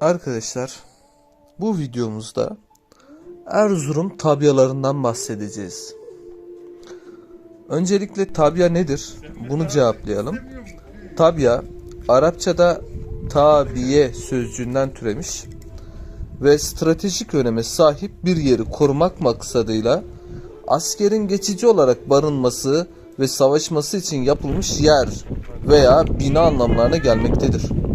Arkadaşlar bu videomuzda Erzurum tabyalarından bahsedeceğiz. Öncelikle tabya nedir? Bunu cevaplayalım. Tabya Arapçada tabiye sözcüğünden türemiş ve stratejik öneme sahip bir yeri korumak maksadıyla askerin geçici olarak barınması ve savaşması için yapılmış yer veya bina anlamlarına gelmektedir.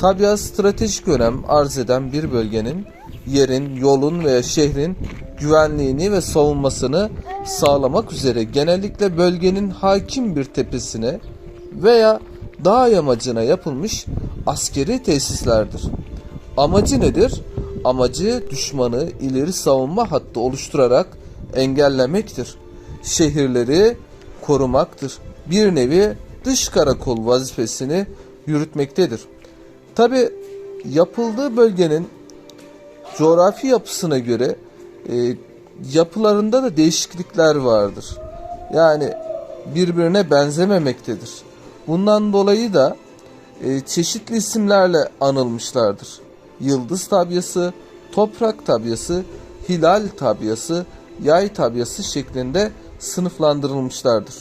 Tabiat stratejik önem arz eden bir bölgenin yerin, yolun veya şehrin güvenliğini ve savunmasını sağlamak üzere genellikle bölgenin hakim bir tepesine veya dağ yamacına yapılmış askeri tesislerdir. Amacı nedir? Amacı düşmanı ileri savunma hattı oluşturarak engellemektir. Şehirleri korumaktır. Bir nevi dış karakol vazifesini yürütmektedir. Tabi yapıldığı bölgenin coğrafi yapısına göre e, yapılarında da değişiklikler vardır. Yani birbirine benzememektedir. Bundan dolayı da e, çeşitli isimlerle anılmışlardır. Yıldız tabyası, toprak tabyası, hilal tabyası, yay tabyası şeklinde sınıflandırılmışlardır.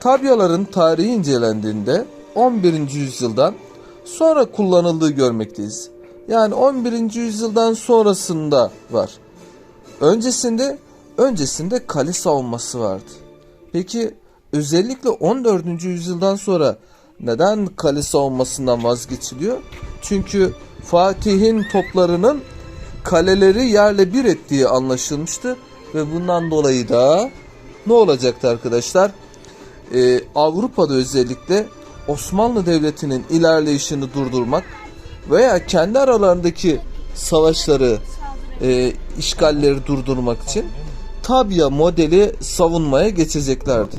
Tabyaların tarihi incelendiğinde 11. yüzyıldan sonra kullanıldığı görmekteyiz. Yani 11. yüzyıldan sonrasında var. Öncesinde öncesinde kale savunması vardı. Peki özellikle 14. yüzyıldan sonra neden kale savunmasından vazgeçiliyor? Çünkü Fatih'in toplarının kaleleri yerle bir ettiği anlaşılmıştı ve bundan dolayı da ne olacaktı arkadaşlar? Ee, Avrupa'da özellikle Osmanlı Devleti'nin ilerleyişini durdurmak veya kendi aralarındaki savaşları, e, işgalleri durdurmak için Tabya modeli savunmaya geçeceklerdi.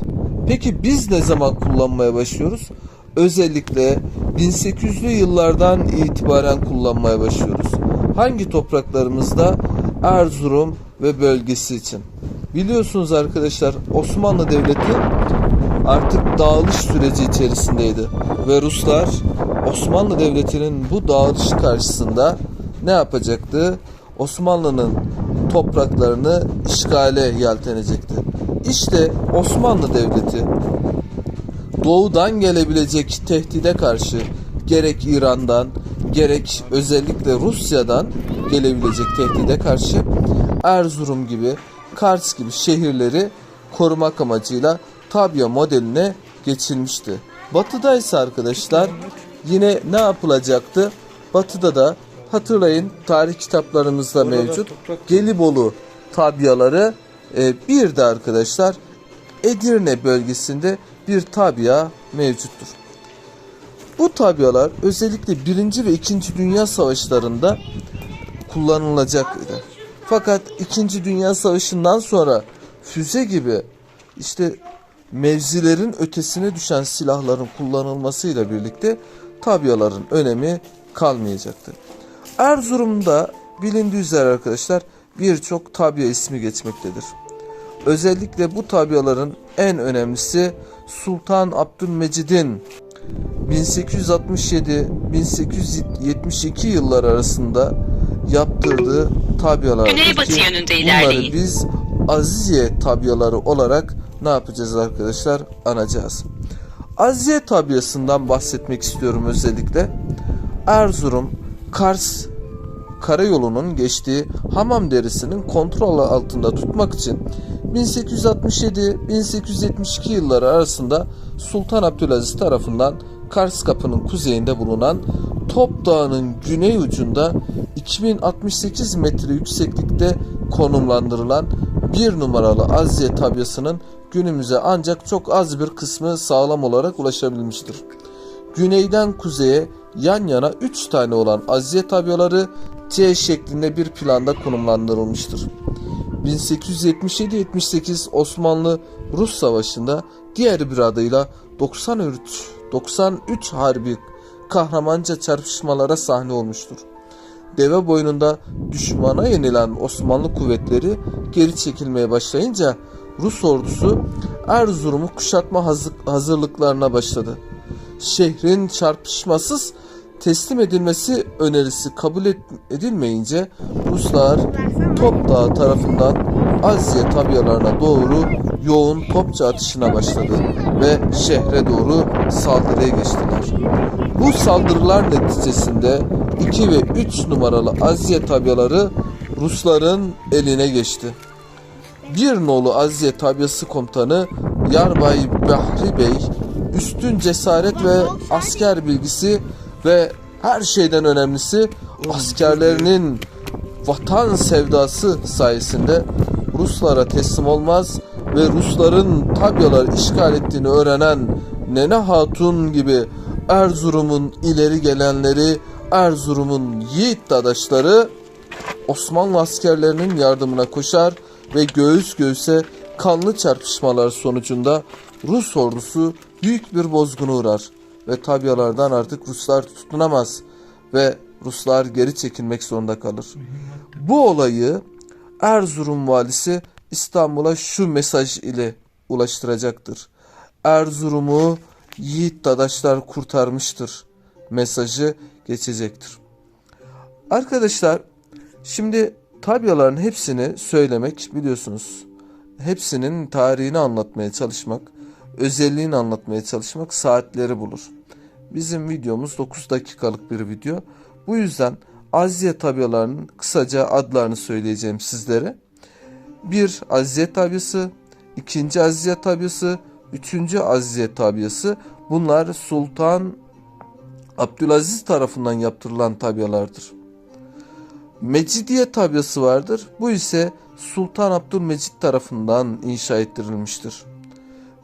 Peki biz ne zaman kullanmaya başlıyoruz? Özellikle 1800'lü yıllardan itibaren kullanmaya başlıyoruz. Hangi topraklarımızda? Erzurum ve bölgesi için. Biliyorsunuz arkadaşlar Osmanlı Devleti artık dağılış süreci içerisindeydi ve Ruslar Osmanlı Devleti'nin bu dağılış karşısında ne yapacaktı? Osmanlı'nın topraklarını işgale yeltenecekti. İşte Osmanlı Devleti doğudan gelebilecek tehdide karşı gerek İran'dan gerek özellikle Rusya'dan gelebilecek tehdide karşı Erzurum gibi Kars gibi şehirleri korumak amacıyla Tabya modeline geçilmişti. Batıda ise arkadaşlar yine ne yapılacaktı? Batıda da hatırlayın tarih kitaplarımızda mevcut Gelibolu tabyaları e, bir de arkadaşlar Edirne bölgesinde bir tabya mevcuttur. Bu tabyalar özellikle 1. ve 2. Dünya Savaşlarında kullanılacaktı. Fakat 2. Dünya Savaşı'ndan sonra füze gibi işte mevzilerin ötesine düşen silahların kullanılmasıyla birlikte tabyaların önemi kalmayacaktı. Erzurum'da bilindiği üzere arkadaşlar birçok tabya ismi geçmektedir. Özellikle bu tabyaların en önemlisi Sultan Abdülmecid'in 1867-1872 yıllar arasında yaptırdığı tabyalardır ki bunları biz Aziye tabyaları olarak ne yapacağız arkadaşlar? Anacağız. Aziye tabyasından bahsetmek istiyorum özellikle. Erzurum, Kars karayolunun geçtiği Hamam Deresi'nin kontrol altında tutmak için 1867-1872 yılları arasında Sultan Abdülaziz tarafından Kars Kapı'nın kuzeyinde bulunan Top Dağı'nın güney ucunda 2068 metre yükseklikte konumlandırılan bir numaralı Aziye tabyasının günümüze ancak çok az bir kısmı sağlam olarak ulaşabilmiştir. Güneyden kuzeye yan yana 3 tane olan Aziye tabyaları C şeklinde bir planda konumlandırılmıştır. 1877-78 Osmanlı-Rus Savaşı'nda diğer bir adıyla 93 93 Harbi kahramanca çarpışmalara sahne olmuştur. Deve boyununda düşmana yenilen Osmanlı kuvvetleri geri çekilmeye başlayınca Rus ordusu Erzurum'u kuşatma hazır- hazırlıklarına başladı. Şehrin çarpışmasız teslim edilmesi önerisi kabul edilmeyince Ruslar Top Dağı tarafından Azya tabialarına doğru yoğun topçu atışına başladı ve şehre doğru saldırıya geçtiler. Bu saldırılar neticesinde 2 ve 3 numaralı Azya tabiaları Rusların eline geçti. Bir nolu Azya tabiası komutanı Yarbay Bahri Bey üstün cesaret ve asker bilgisi ve her şeyden önemlisi askerlerinin vatan sevdası sayesinde Ruslara teslim olmaz ve Rusların tabyaları işgal ettiğini öğrenen Nene Hatun gibi Erzurum'un ileri gelenleri, Erzurum'un yiğit dadaşları Osmanlı askerlerinin yardımına koşar ve göğüs göğüse kanlı çarpışmalar sonucunda Rus ordusu büyük bir bozguna uğrar ve tabyalardan artık Ruslar tutunamaz ve Ruslar geri çekilmek zorunda kalır. Bu olayı Erzurum valisi İstanbul'a şu mesaj ile ulaştıracaktır. Erzurum'u yiğit dadaşlar kurtarmıştır mesajı geçecektir. Arkadaşlar Şimdi tabyaların hepsini söylemek biliyorsunuz. Hepsinin tarihini anlatmaya çalışmak, özelliğini anlatmaya çalışmak saatleri bulur. Bizim videomuz 9 dakikalık bir video. Bu yüzden Azya tabyalarının kısaca adlarını söyleyeceğim sizlere. Bir Azya tabyası, ikinci Azya tabyası, üçüncü Azya tabyası. Bunlar Sultan Abdülaziz tarafından yaptırılan tabyalardır. Mecidiye tabyası vardır. Bu ise Sultan Abdülmecit tarafından inşa ettirilmiştir.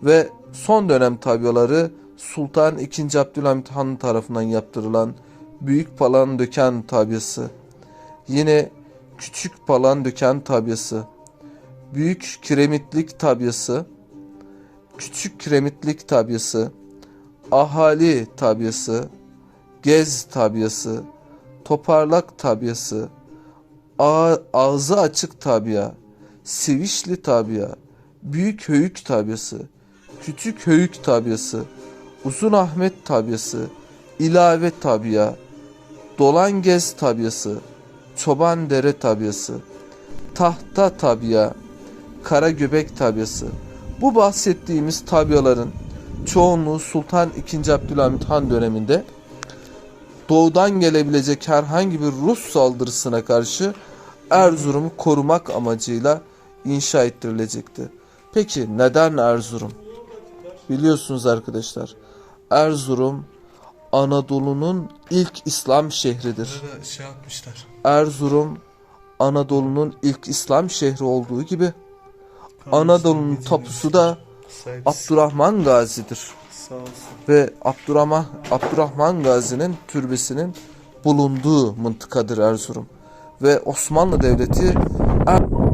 Ve son dönem tabyaları Sultan II. Abdülhamit Han tarafından yaptırılan Büyük Palan Döken tabyası. Yine Küçük Palan Döken tabyası. Büyük Kiremitlik tabyası. Küçük Kiremitlik tabyası. Ahali tabyası. Gez tabyası. Toparlak tabyası, ağ- ağzı açık tabya, sivişli tabya, büyük höyük tabyası, küçük höyük tabyası, uzun Ahmet tabyası, ilave tabya, dolan gez tabyası, çoban dere tabyası, tahta tabya, kara göbek tabyası. Bu bahsettiğimiz tabyaların çoğunluğu Sultan II. Abdülhamit Han döneminde doğudan gelebilecek herhangi bir Rus saldırısına karşı Erzurum'u korumak amacıyla inşa ettirilecekti. Peki neden Erzurum? Biliyorsunuz arkadaşlar. Erzurum Anadolu'nun ilk İslam şehridir. Şey. Erzurum Anadolu'nun ilk İslam şehri olduğu gibi Anadolu'nun tapusu da. Abdurrahman Gazi'dir. Ve Abdurrahman, Abdurrahman Gazi'nin türbesinin bulunduğu mıntıkadır Erzurum. Ve Osmanlı Devleti Er-